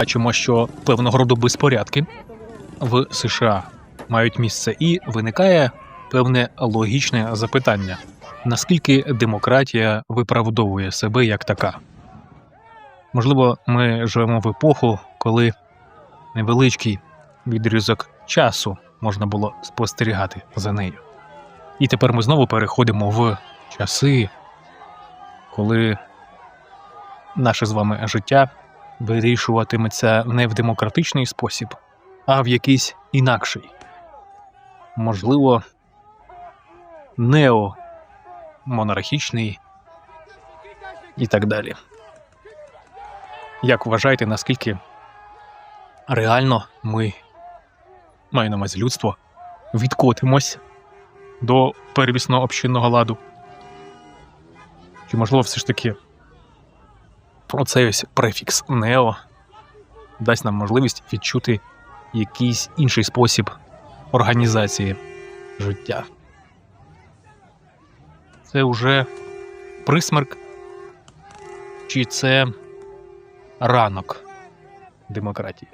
Бачимо, що певного роду безпорядки в США мають місце, і виникає певне логічне запитання: наскільки демократія виправдовує себе як така? Можливо, ми живемо в епоху, коли невеличкий відрізок часу можна було спостерігати за нею. І тепер ми знову переходимо в часи, коли наше з вами життя вирішуватиметься не в демократичний спосіб, а в якийсь інакший. Можливо, неомонархічний і так далі. Як вважаєте, наскільки реально ми, маю на увазі людство, відкотимось до первісного общинного ладу? Чи можливо все ж таки оцей ось префікс нео дасть нам можливість відчути якийсь інший спосіб організації життя. Це вже присмерк, чи це ранок демократії?